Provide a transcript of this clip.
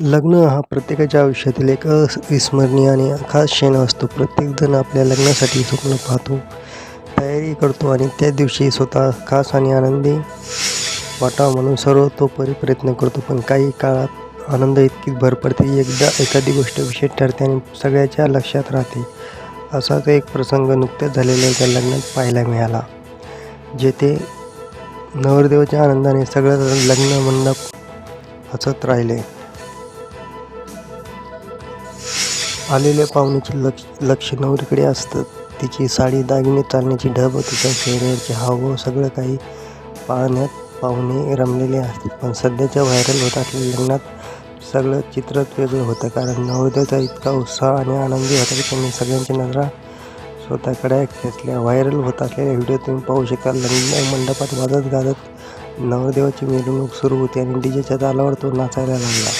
लग्न हा प्रत्येकाच्या आयुष्यातील एक अविस्मरणीय आणि खास क्षण असतो. प्रत्येकजण आपल्या लग्नासाठी स्वप्न पाहतो तयारी करतो आणि त्या दिवशी स्वतः खास आणि आनंदी वाटावा म्हणून सर्वतोपरी प्रयत्न करतो. पण काही काळात आनंद इतकी भर पडते एकदा एखादी गोष्ट विशेष ठरते आणि सगळ्याच्या लक्षात राहते. असाच एक प्रसंग नुकत्याच झालेल्या एका लग्नात पाहायला मिळाला जेथे नवरदेवाच्या आनंदाने सगळं लग्न मंडप हसत राहिले. आलेल्या पाहुण्याचे लक्ष लक्ष नवरीकडे असतं. तिची साडी दागिने चालण्याची ढब तिच्या चेहऱ्यावरचे हावभाव सगळं काही पाहण्यात पाहुणे रमलेले असतात. पण सध्याच्या व्हायरल होत असलेल्या लग्नात सगळं चित्रच वेगळं होतं. कारण नवोदयाचा इतका उत्साह आणि आनंदी होता की त्यांनी सगळ्यांची नजरा स्वतःकडे खेचल्या व्हायरल होत असलेल्या व्हिडिओ तुम्ही पाहू शकाल. लग्न मंडपात वाजत गाजत नवरदेवाची मिरवणूक सुरू होती आणि डीजेच्या तालावर तो नाचायला लागला.